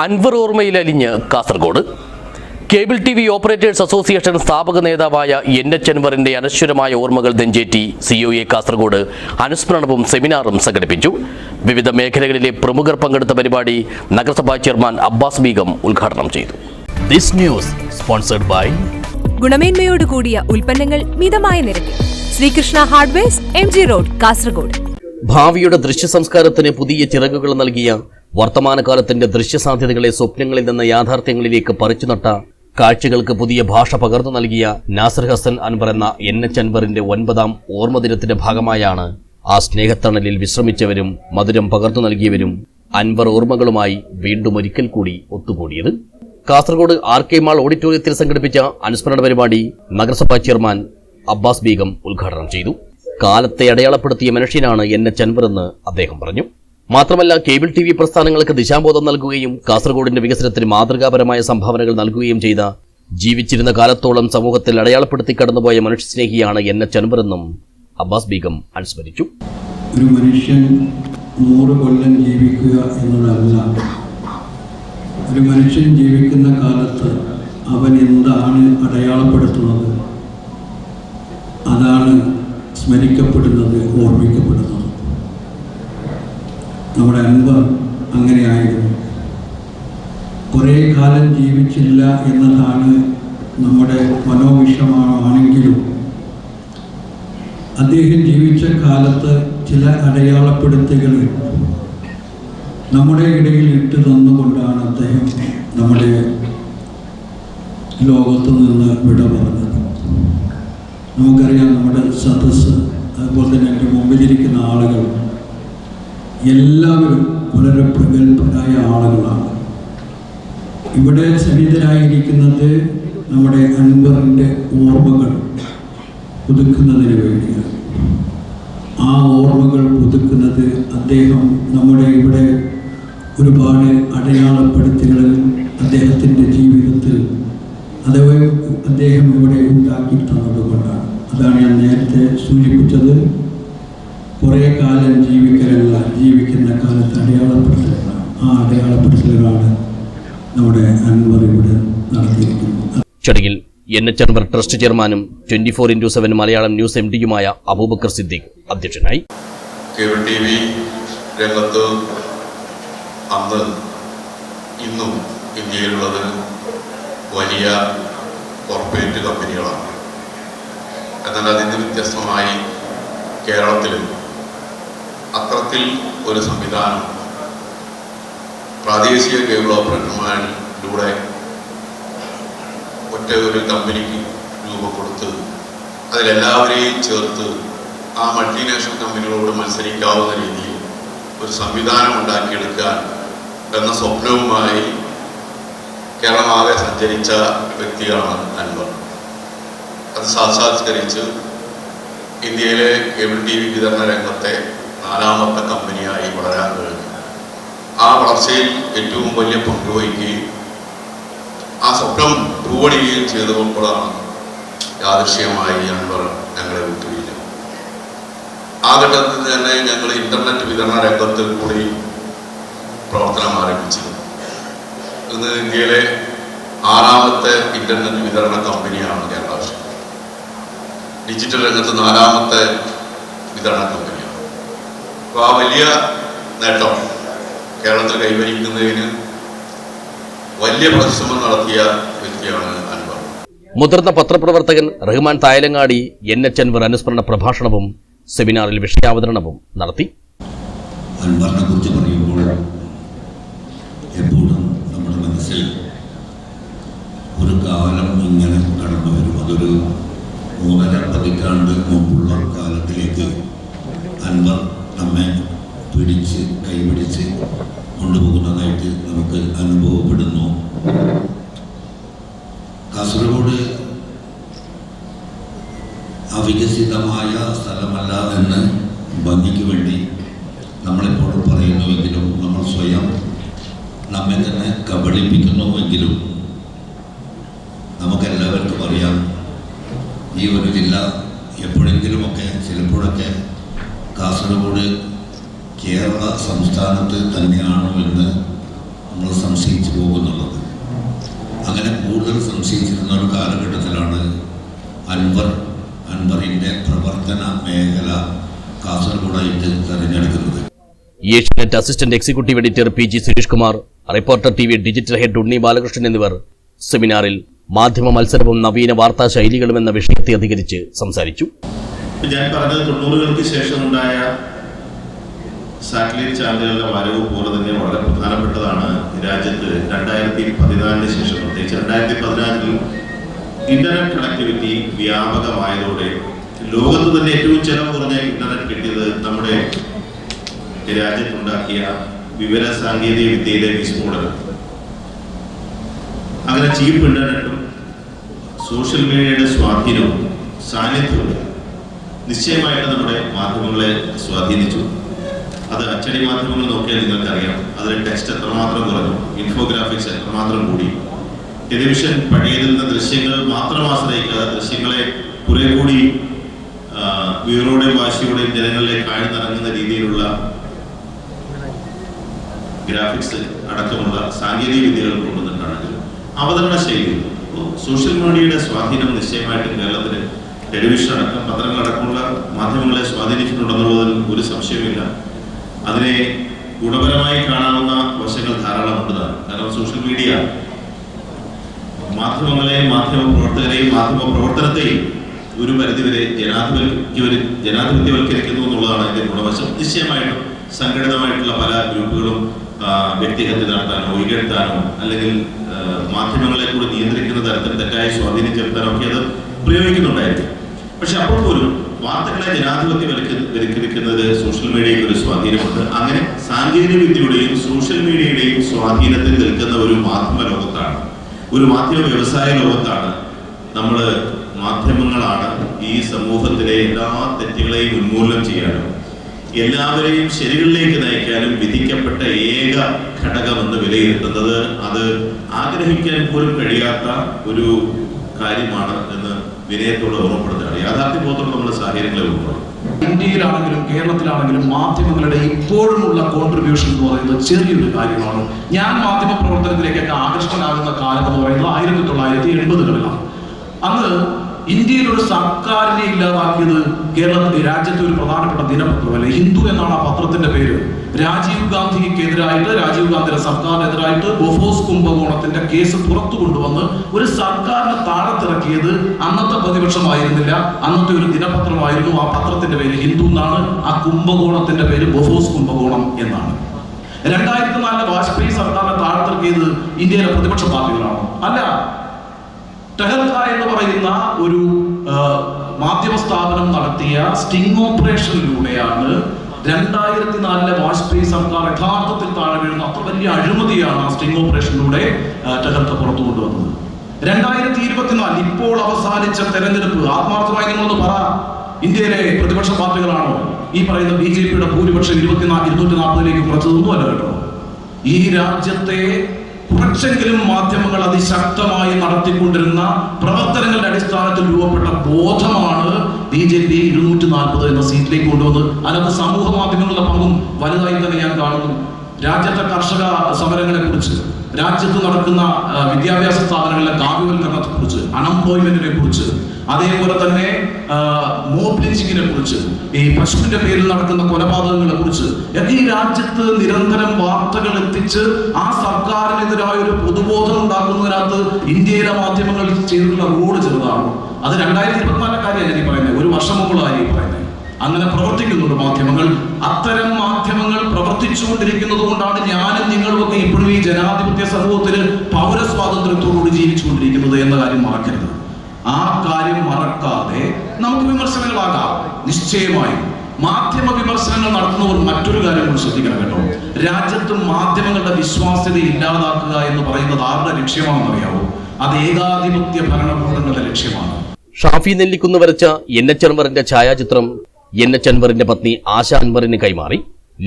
Anwar ഓർമ്മയിലലിഞ്ഞ് Kasaragod. Cable T V operators association സ്ഥാപക നേതാവായ N H അൻവറിന്റെ അനശ്വരമായ ഓർമ്മകൾ നെഞ്ചേറ്റി സിഒ എ കാസർഗോഡ് അനുസ്മരണവും സെമിനാറും സംഘടിപ്പിച്ചു. വിവിധ മേഖലകളിലെ പ്രമുഖർ പങ്കെടുത്ത പരിപാടി നഗരസഭാ ചെയർമാൻ അബ്ബാസ് ബീഗം ഉദ്ഘാടനം ചെയ്തു. ദിസ് ന്യൂസ് സ്പോൺസർഡ് ബൈ ഗുണമേന്മയോട് കൂടിയ ഉൽപ്പന്നങ്ങൾ മിതമായ നിരക്കിൽ. Sreekrishna hardware M G road Kasaragod. ഭാവിയുടെ ദൃശ്യ സംസ്കാരത്തിന് പുതിയ ചിറകുകൾ നൽകിയ വർത്തമാനകാലത്തിന്റെ ദൃശ്യസാധ്യതകളെ സ്വപ്നങ്ങളിൽ നിന്ന് യാഥാർത്ഥ്യങ്ങളിലേക്ക് പറിച്ചുനട്ട കാഴ്ചകൾക്ക് പുതിയ ഭാഷ പകർന്നു നൽകിയ നാസർ ഹസൻ അൻവർ എന്ന എൻ എച്ച് അൻവറിന്റെ ഒൻപതാം ഓർമ്മദിനത്തിന്റെ ഭാഗമായാണ് ആ സ്നേഹത്തണലിൽ വിശ്രമിച്ചവരും മധുരം പകർന്നു നൽകിയവരും അൻവർ ഓർമ്മകളുമായി വീണ്ടും ഒരിക്കൽ കൂടി ഒത്തുകൂടിയത്. കാസർഗോഡ് ആർ കെ മാൾ ഓഡിറ്റോറിയത്തിൽ സംഘടിപ്പിച്ച അനുസ്മരണ പരിപാടി നഗരസഭാ ചെയർമാൻ അബ്ബാസ് ബീഗം ഉദ്ഘാടനം ചെയ്തു. കാലത്തെ അടയാളപ്പെടുത്തിയ മനുഷ്യനാണ് എൻ എച്ച് അൻവർ എന്ന് അദ്ദേഹം പറഞ്ഞു. മാത്രമല്ല കേബിൾ ടി വി പ്രസ്ഥാനങ്ങൾക്ക് ദിശാബോധം നൽകുകയും കാസർഗോഡിന്റെ വികസനത്തിന് മാതൃകാപരമായ സംഭാവനകൾ നൽകുകയും ചെയ്ത ജീവിച്ചിരുന്ന കാലത്തോളം സമൂഹത്തിൽ അടയാളപ്പെടുത്തി കടന്നുപോയ മനുഷ്യസ്നേഹിയാണ് എൻ എച്ച് അൻവറെന്നും അബ്ബാസ് ബീഗം അനുസ്മരിച്ചു. ഒരു മനുഷ്യൻ നൂറ് കൊല്ലം ജീവിക്കുക എന്നതല്ല. ഒരു മനുഷ്യൻ ജീവിക്കുന്ന കാലത്ത് അവൻ എന്താണ് അടയാളപ്പെടുത്തുന്നത്? അതാണ് സ്മരിക്കപ്പെടുന്നത് ഓർമ്മിക്കപ്പെടുന്നത്. നമ്മുടെ അൻപ അങ്ങനെയായിരുന്നു. കുറേ കാലം ജീവിച്ചില്ല എന്നതാണ് നമ്മുടെ മനോവിഷമാണെങ്കിലും അദ്ദേഹം ജീവിച്ച കാലത്ത് ചില അടയാളപ്പെടുത്തുകൾ നമ്മുടെ ഇടയിൽ ഇട്ട് തന്നുകൊണ്ടാണ് അദ്ദേഹം നമ്മുടെ ലോകത്ത് നിന്ന് വിട പറഞ്ഞത്. നമുക്കറിയാം നമ്മുടെ സദസ്സ് അതുപോലെ തന്നെ എന്റെ മുമ്പിലിരിക്കുന്ന ആളുകൾ എല്ലാവരും വളരെ പ്രഗത്ഭരായ ആളുകളാണ്. ഇവിടെ സന്നിധരായിരിക്കുന്നത് നമ്മുടെ അൻവറിന്റെ ഓർമ്മകൾ പുതുക്കുന്നതിന് വേണ്ടിയാണ്. ആ ഓർമ്മകൾ പുതുക്കുന്നത് അദ്ദേഹം നമ്മുടെ ഇവിടെ ഒരുപാട് അടയാളപ്പെടുത്തലുകൾ അദ്ദേഹത്തിന്റെ ജീവിതത്തിൽ അഥവാ അദ്ദേഹം ഇവിടെ ഉണ്ടാക്കി തന്നതുകൊണ്ടാണ്. അതാണ് ഞാൻ നേരത്തെ സൂചിപ്പിച്ചത്. കുറേ കാലം ജീവിക്കാനുള്ള ജീവിക്കുന്ന കാലത്ത് അടയാളപ്പെടുത്തലുകളാണ് ആ അടയാളപ്പെടുത്തലുകളാണ് നമ്മുടെ അൻവർ ഇവിടെ നടത്തിയിരിക്കുന്നത്. ചടങ്ങിൽ എൻ എച്ച് അൻവർ ട്രസ്റ്റ് ചെയർമാനും twenty four into seven Malayalam news M ഡിയുമായ Abubakar Siddique അധ്യക്ഷനായി. കേബിൾ ടി വി രംഗത്ത് അന്ന് ഇന്നും ഇന്ത്യയിലുള്ളത് വലിയ കോർപ്പറേറ്റ് കമ്പനികളാണ് എന്നാൽ അതിന് വ്യത്യസ്തമായി കേരളത്തിൽ അത്തരത്തിൽ ഒരു സംവിധാനം പ്രാദേശിക കേബിൾ ഓപ്പറേറ്റർമാരിലൂടെ ഒറ്റ ഒരു കമ്പനിക്ക് രൂപം കൊടുത്ത് അതിലെല്ലാവരെയും ചേർത്ത് ആ മൾട്ടിനാഷണൽ കമ്പനികളോട് മത്സരിക്കാവുന്ന രീതിയിൽ ഒരു സംവിധാനം ഉണ്ടാക്കിയെടുക്കാൻ എന്ന സ്വപ്നവുമായി കേരളമാകെ സഞ്ചരിച്ച വ്യക്തിയാണ് അൻവർ. അത് സാക്ഷാത്കരിച്ച് ഇന്ത്യയിലെ കേബിൾ ടി വി വിതരണ രംഗത്തെ നാലാമത്തെ കമ്പനിയായി വളരാൻ കഴിഞ്ഞു. ആ വളർച്ചയിൽ ഏറ്റവും വലിയ പങ്ക് വഹിക്കുകയും ആ സ്വപ്നം പൂവണിയുകയും ചെയ്തപ്പോഴാണ് യാദൃശ്യമായി അൻവർ ഞങ്ങളെ വിട്ടുകയില്ല ആ ഘട്ടത്തിൽ തന്നെ ഞങ്ങൾ ഇന്റർനെറ്റ് വിതരണ രംഗത്തിൽ കൂടി പ്രവർത്തനം ആരംഭിച്ചിരുന്നു ഇന്ന് ഇന്ത്യയിലെ ആറാമത്തെ ഇന്റർനെറ്റ് വിതരണ കമ്പനിയാണ് കേരള ഡിജിറ്റൽ രംഗത്ത് നാലാമത്തെ വിതരണ കമ്പനിയാണ് അപ്പോൾ ആ വലിയ നേട്ടം കേരളത്തിൽ കൈവരിക്കുന്നതിന് വലിയ പരിശ്രമം നടത്തിയ വ്യക്തിയാണ് അൻവർ. മുതിർന്ന പത്രപ്രവർത്തകൻ റഹ്മാൻ തായലങ്ങാടി എൻ എച്ച് അൻവർ അനുസ്മരണ പ്രഭാഷണവും സെമിനാറിൽ വിഷയാവതരണവും നടത്തി. അൻവറിനെ കുറിച്ച് പറയുമ്പോൾ എപ്പോഴും നമ്മുടെ മനസ്സിൽ ഒരു കാലം ഇങ്ങനെ കടന്നു വരും. അതൊരു മൂന്നര പതിറ്റാണ്ട് മുമ്പുള്ള കാലത്തിലേക്ക് അൻവർ നമ്മെ പിടിച്ച് കൈപിടിച്ച് കൊണ്ടുപോകുന്നതായിട്ട് നമുക്ക് അനുഭവപ്പെടുന്നു. കാസർഗോഡ് അവികസിതമായ സ്ഥലമല്ല എന്ന് ഭംഗിക്ക് വേണ്ടി നമ്മളെപ്പോഴും പറയുന്നുവെങ്കിലും നമ്മൾ സ്വയം നമ്മെ തന്നെ കബളിപ്പിക്കുന്നുവെങ്കിലും നമുക്കെല്ലാവർക്കും അറിയാം ഈ ഒരു ജില്ല എപ്പോഴെങ്കിലുമൊക്കെ ചിലപ്പോഴൊക്കെ കാസർഗോഡ് കേരള സംസ്ഥാനത്ത് തന്നെയാണോ എന്ന് നമ്മൾ സംശയിച്ചു പോകുന്നുള്ളത്. അങ്ങനെ കൂടുതൽ സംശയിച്ചിരുന്ന ഒരു കാലഘട്ടത്തിലാണ് അൻവർ അൻവറിന്റെ പ്രവർത്തന മേഖല കാസർഗോഡായിട്ട് തിരഞ്ഞെടുക്കുന്നത്. Asianet assistant executive editor P G Suresh Kumar reporter T V digital head Unni Balakrishnan എന്നിവർ സെമിനാറിൽ മാധ്യമ മത്സരവും നവീന വാർത്താ ശൈലികളും എന്ന വിഷയത്തെ അധികരിച്ച് സംസാരിച്ചു. ഞാൻ പറഞ്ഞത് തൊണ്ണൂറുകൾക്ക് ശേഷം ഉണ്ടായ സാറ്റലൈറ്റ് ചാനലുകളുടെ വരവ് പോലെ തന്നെ വളരെ പ്രധാനപ്പെട്ടതാണ് രാജ്യത്ത് രണ്ടായിരത്തി പതിനാലിന് ശേഷം പ്രത്യേകിച്ച് രണ്ടായിരത്തി പതിനാലിൽ ഇന്റർനെറ്റ് കണക്ടിവിറ്റി വ്യാപകമായതോടെ ലോകത്ത് തന്നെ ഏറ്റവും ചെലവ് കുറഞ്ഞ ഇന്റർനെറ്റ് കിട്ടിയത് നമ്മുടെ രാജ്യത്തുണ്ടാക്കിയ വിവര സാങ്കേതിക വിദ്യയിലെ വിസ്ഫോടനം അങ്ങനെ ചീപ്പ് ഇന്റർനെറ്റും സോഷ്യൽ മീഡിയയുടെ സ്വാധീനവും സാന്നിധ്യവും നിശ്ചയമായിട്ട് നമ്മുടെ മാധ്യമങ്ങളെ സ്വാധീനിച്ചു. അത് അച്ചടി മാധ്യമങ്ങൾ നോക്കിയാൽ നിങ്ങൾക്കറിയാം. അതിൽ ടെക്സ്റ്റ് എത്രമാത്രം കുറഞ്ഞു. ഇൻഫോഗ്രാഫിക്സ് എത്രമാത്രം കൂടി. ടെലിവിഷൻ പഴയതിൽ നിന്ന് ദൃശ്യങ്ങൾ മാത്രം ആശ്രയിക്കാതെ ദൃശ്യങ്ങളെ കുറെ കൂടി വീറോടെയും വാശിയോടെയും ജനങ്ങളിലേക്ക് ആഴ്ന്നിറങ്ങുന്ന രീതിയിലുള്ള ഗ്രാഫിക്സ് അടക്കമുള്ള സാങ്കേതിക വിദ്യകൾ കൊണ്ടുവന്നിട്ടാണെങ്കിലും അവതരണ ശൈലി സോഷ്യൽ മീഡിയയുടെ സ്വാധീനം നിശ്ചയമായിട്ടും കേരളത്തിൽ ടെലിവിഷൻ അടക്കം പത്രങ്ങൾ അടക്കമുള്ള മാധ്യമങ്ങളെ സ്വാധീനിച്ചിട്ടുണ്ടെന്നുള്ളതിൽ ഒരു സംശയമില്ല അതിനെ ഗുണപരമായി കാണാവുന്ന വശങ്ങൾ ധാരാളമുണ്ട്. കാരണം സോഷ്യൽ മീഡിയ മാധ്യമങ്ങളെയും മാധ്യമ പ്രവർത്തകരെയും മാധ്യമ പ്രവർത്തനത്തെയും ഒരു പരിധിവരെ ജനാധിപത്യ ജനാധിപത്യവൽക്കരിക്കുന്നു എന്നുള്ളതാണ് അതിന്റെ ഗുണവശം. നിശ്ചയമായിട്ടും സംഘടിതമായിട്ടുള്ള പല ഗ്രൂപ്പുകളും വ്യക്തിഹത്യ നടത്താനോ ഒഴികെടുത്താനോ അല്ലെങ്കിൽ മാധ്യമങ്ങളെ കൂടി നിയന്ത്രിക്കുന്ന തരത്തിൽ തെറ്റായി സ്വാധീനം ചെലുത്താനോ ഒക്കെ അത് പ്രയോഗിക്കുന്നുണ്ടായിരിക്കും. പക്ഷെ അപ്പോൾ പോലും വാർത്തകളെ ജനാധിപത്യവൽക്കരിക്കുന്നത് സോഷ്യൽ മീഡിയയ്ക്ക് ഒരു സ്വാധീനമുണ്ട്. അങ്ങനെ സാങ്കേതിക വിദ്യയുടെയും സോഷ്യൽ മീഡിയയുടെയും സ്വാധീനത്തിൽ നിൽക്കുന്ന ഒരു മാധ്യമ ലോകത്താണ്. ഒരു മാധ്യമ വ്യവസായ ലോകത്താണ് നമ്മൾ മാധ്യമങ്ങളാണ് ഈ സമൂഹത്തിലെ എല്ലാ തെറ്റുകളെയും ഉന്മൂലനം ചെയ്യാനും എല്ലാവരെയും ശരികളിലേക്ക് നയിക്കാനും വിധിക്കപ്പെട്ട ഏക ഘടകമെന്ന് വിലയിരുത്തുന്നത് അത് ആഗ്രഹിക്കാൻ പോലും കഴിയാത്ത ഒരു കാര്യമാണ് വിനയത്തോടെ ഓർമ്മപ്പെടുത്തുകയാണ്. ബോധം നമ്മുടെ സാഹചര്യങ്ങളെ ഉൾപ്പെടും ഇന്ത്യയിലാണെങ്കിലും കേരളത്തിലാണെങ്കിലും മാധ്യമങ്ങളുടെ ഇപ്പോഴുമുള്ള കോൺട്രിബ്യൂഷൻ എന്ന് പറയുന്നത് ചെറിയൊരു കാര്യമാണ്. ഞാൻ മാധ്യമ പ്രവർത്തനത്തിലേക്കൊക്കെ ആകൃഷ്ടനാകുന്ന കാലം എന്ന് പറയുന്നത് ആയിരത്തി തൊള്ളായിരത്തി എൺപതുകളിലാണ്. അന്ന് ഇന്ത്യയിൽ ഒരു സർക്കാരിനെ ഇല്ലാതാക്കിയത് കേരളത്തിന്റെ രാജ്യത്തെ ഒരു പ്രധാനപ്പെട്ട ദിനപത്രമല്ല? ഹിന്ദു എന്നാണ് ആ പത്രത്തിന്റെ പേര്. രാജീവ് ഗാന്ധിക്കെതിരായിട്ട് രാജീവ് ഗാന്ധിയുടെ സർക്കാരിനെതിരായിട്ട് ബൊഫോസ് കുംഭകോണത്തിന്റെ കേസ് പുറത്തു കൊണ്ടുവന്ന് ഒരു സർക്കാരിനെ താഴത്തിറക്കിയത് അന്നത്തെ പ്രതിപക്ഷമായിരുന്നില്ല. അന്നത്തെ ഒരു ദിനപത്രമായിരുന്നു. ആ പത്രത്തിന്റെ പേര് ഹിന്ദു എന്നാണ്. ആ കുംഭകോണത്തിന്റെ പേര് ബൊഫോസ് കുംഭകോണം എന്നാണ്. രണ്ടായിരത്തി നാലിലെ വാജ്പേയി സർക്കാരിനെ താഴത്തിറക്കിയത് ഇന്ത്യയിലെ പ്രതിപക്ഷ പാർട്ടികളാണ്. അല്ല ടെഹൽക്ക എന്ന് പറയുന്ന ഒരു മാധ്യമ സ്ഥാപനം നടത്തിയ സ്റ്റിംഗ് ഓപ്പറേഷനിലൂടെയാണ് രണ്ടായിരത്തി നാലിലെ വാജ്പേയി സർക്കാർ യഥാർത്ഥത്തിൽ താഴെ വീഴുന്ന അത്ര വലിയ അഴിമതിയാണ് ആ സ്റ്റിംഗ് ഓപ്പറേഷനിലൂടെ ടെഹൽക്ക പുറത്തു കൊണ്ടുവന്നത്. രണ്ടായിരത്തി ഇരുപത്തിനാല് ഇപ്പോൾ അവസാനിച്ച തെരഞ്ഞെടുപ്പ് ആത്മാർത്ഥമായി നിങ്ങളൊന്ന് പറ. ഇന്ത്യയിലെ പ്രതിപക്ഷ പാർട്ടികളാണോ ഈ പറയുന്ന ബി ജെ പിയുടെ ഭൂരിപക്ഷം ഇരുപത്തിനാല് ഇരുന്നൂറ്റി നാൽപ്പതിലേക്ക് കുറച്ചതൊന്നുമല്ല കേട്ടോ. ഈ രാജ്യത്തെ കുറച്ചെങ്കിലും മാധ്യമങ്ങൾ അതിശക്തമായി നടത്തിക്കൊണ്ടിരുന്ന പ്രവർത്തനങ്ങളുടെ അടിസ്ഥാനത്തിൽ രൂപപ്പെട്ട ബോധമാണ് ബി ജെ പി ഇരുന്നൂറ്റി നാൽപ്പത് എന്ന സീറ്റിലേക്ക് കൊണ്ടുവന്ന് അതിനകത്ത് സമൂഹ മാധ്യമങ്ങളുടെ പങ്കും വലുതായി തന്നെ ഞാൻ കാണുന്നു. രാജ്യത്തെ കർഷക സമരങ്ങളെ കുറിച്ച് രാജ്യത്ത് നടക്കുന്ന വിദ്യാഭ്യാസ സ്ഥാപനങ്ങളിലെ കാവ്യവൽക്കരണത്തെ കുറിച്ച് അൺഎംപ്ലോയ്മെന്റിനെ കുറിച്ച് അതേപോലെ തന്നെ മോബ് കുറിച്ച് ഈ പശുവിന്റെ പേരിൽ നടക്കുന്ന കൊലപാതകങ്ങളെ കുറിച്ച് ഈ രാജ്യത്ത് നിരന്തരം വാർത്തകൾ എത്തിച്ച് ആ സർക്കാരിനെതിരായ ഒരു പൊതുബോധം ഉണ്ടാക്കുന്നതിനകത്ത് ഇന്ത്യയിലെ മാധ്യമങ്ങൾ ചെയ്തിട്ടുള്ള റോഡ് ചെറുതാണ്. അത് രണ്ടായിരത്തി ഇരുപത്തിനാലിലെ കാര്യമല്ല ഈ പറയുന്നത്. ഒരു വർഷം മുമ്പുള്ള പറയുന്നത്. അങ്ങനെ പ്രവർത്തിക്കുന്നുണ്ട് മാധ്യമങ്ങൾ അത്തരം മാധ്യമങ്ങൾ പ്രവർത്തിച്ചുകൊണ്ടിരിക്കുന്നത് കൊണ്ടാണ് ഞാനും നിങ്ങളുമൊക്കെ ഇപ്പോഴും ഈ ജനാധിപത്യ സമൂഹത്തിൽ പൗരസ്വാതന്ത്ര്യത്തോടുകൂടി ജീവിച്ചുകൊണ്ടിരിക്കുന്നത് എന്ന കാര്യം മറക്കരുത്. ആ കാര്യം മറക്കാതെ നമുക്ക് വിമർശനങ്ങളാകാം. നിശ്ചയമായും മാധ്യമ വിമർശനങ്ങൾ നടത്തുന്നവർ മറ്റൊരു കാര്യം കൂടി ശ്രദ്ധിക്കണം കേട്ടോ. രാജ്യത്ത് മാധ്യമങ്ങളുടെ വിശ്വാസ്യത ഇല്ലാതാക്കുക എന്ന് പറയുന്നത് ആരുടെ ലക്ഷ്യമാണെന്നറിയാവോ? അത് ഏകാധിപത്യ ഭരണകൂടങ്ങളുടെ ലക്ഷ്യമാണ്. ഷാഫി നെല്ലിക്കുന്ന് വരച്ച എൻ എച്ച് അൻവറിന്റെ ഛായാചിത്രം എൻ എച്ച് അൻവറിന്റെ പത്നി ആശ അൻവറിന് കൈമാറി.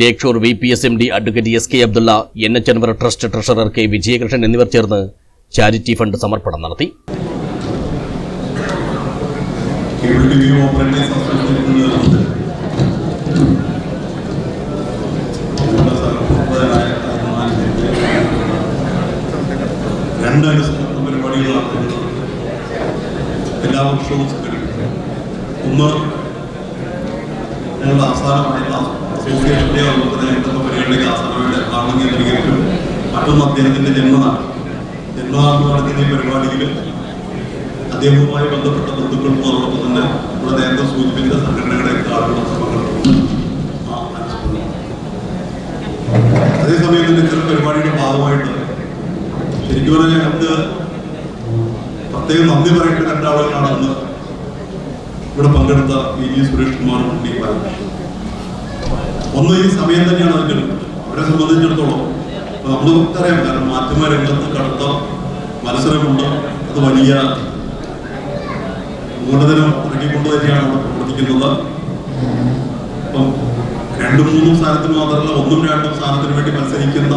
Lakeshore V P S M D advocate S K Abdulla N H Anwar trust treasurer K Vijayakrishnan എന്നിവർ ചേർന്ന് ചാരിറ്റി ഫണ്ട് സമർപ്പണം നടത്തി. പരിപാടികളാണ്. എല്ലാ വർഷവും ഒന്ന് ഞങ്ങളുടെ ആസ്ഥാനമായിട്ടുള്ള അസോസിയേഷന്റെ അതുപോലെ എഴുതുന്ന പരിപാടിയുടെ ആസ്ഥാനമായിട്ട് എറണാകുളം കേന്ദ്രീകരിക്കും. മറ്റൊന്ന് അദ്ദേഹത്തിന്റെ ജന്മനാട്. ജന്മനാട് നടക്കുന്ന ഈ പരിപാടിയിൽ അദ്ദേഹവുമായി ബന്ധപ്പെട്ട ബന്ധുക്കൾക്കും അതോടൊപ്പം തന്നെ ഇവിടെ നേരത്തെ സൂചിപ്പിച്ച സംഘടനകളെ ആളുകളൊക്കെ പങ്കെടുക്കുന്നു അതേസമയം തന്നെ ചില പരിപാടിയുടെ ഭാഗമായിട്ട് ശരിക്കും പറഞ്ഞാൽ ഞങ്ങൾക്ക് പ്രത്യേകം നന്ദി പറയേണ്ട രണ്ടാളുകളാണ് അന്ന് ഇവിടെ പങ്കെടുത്ത വി ജി സുരേഷ് കുമാറും ടി ഒന്ന് ഈ സമയം തന്നെയാണ് അതിന്റെ അവരെ സംബന്ധിച്ചിടത്തോളം നമ്മൾ അറിയാം കാരണം മാധ്യമ രംഗത്ത് കടുത്ത മത്സരമുണ്ട്. അത് വലിയ മൂലധനം ഇറക്കിക്കൊണ്ട് തന്നെയാണ് അവിടെ പ്രവർത്തിക്കുന്നത്. ഇപ്പം രണ്ടും മൂന്നും സ്ഥാനത്തിന് മാത്രമല്ല ഒന്നും രണ്ടും സ്ഥാനത്തിന് വേണ്ടി മത്സരിക്കുന്ന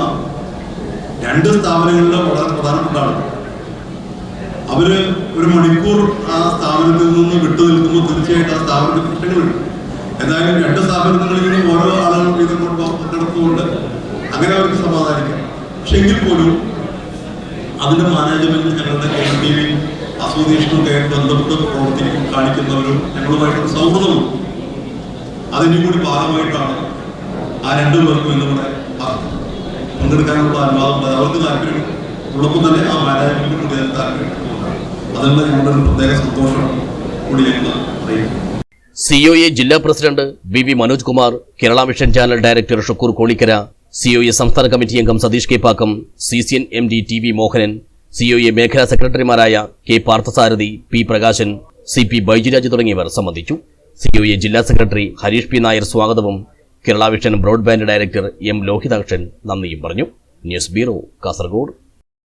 രണ്ട് സ്ഥാപനങ്ങളിലെ വളരെ പ്രധാനപ്പെട്ട ആളുകൾ. അവർ ഒരു മണിക്കൂർ ആ സ്ഥാപനത്തിൽ നിന്ന് വിട്ടു നിൽക്കുമ്പോൾ തീർച്ചയായിട്ടും ആ സ്ഥാപനത്തിൽ പ്രശ്നങ്ങളുണ്ട് എന്തായാലും രണ്ട് സ്ഥാപനങ്ങളിൽ നിന്നും ഓരോ ആളുകൾ വീതം കൊണ്ട് പങ്കെടുത്തുകൊണ്ട് അങ്ങനെ അവർക്ക് സമാധാനിക്കാം. പക്ഷെ എങ്കിൽ പോലും അതിന്റെ മാനേജ്മെന്റ് ഞങ്ങളുടെ കെ ടി വി അസോസിയേഷനൊക്കെ ബന്ധപ്പെട്ട് പ്രവർത്തിക്കും കാണിക്കുന്നവരും ഞങ്ങളുമായിട്ട് സൗഹൃദമുണ്ട് അതിന്റെ കൂടി ഭാഗമായിട്ടാണ് ആ രണ്ടു പേർക്കും ഇന്ന് കൂടെ പങ്കെടുക്കാനുള്ള അനുവാദം. അവർക്ക് താല്പര്യം ഉള്ളപ്പോൾ തന്നെ ആ മാനേജ്മെന്റിന് കൂടി താല്പര്യം. സി ഒ എ ജില്ലാ president B V Manoj Kumar Kerala vision channel director Shukoor Kolikkara C O A സംസ്ഥാന കമ്മിറ്റി അംഗം Satheesh K Pakkam C C N M D T V Mohanan C O A മേഖലാ സെക്രട്ടറിമാരായ K Parthasarathy P Prakashan C P Baijuraj തുടങ്ങിയവർ സംബന്ധിച്ചു. C O A ജില്ലാ secretary Harish P Nair സ്വാഗതവും Kerala vision broadband director M Lohithakshan നന്ദിയും പറഞ്ഞു. News bureau Kasaragod.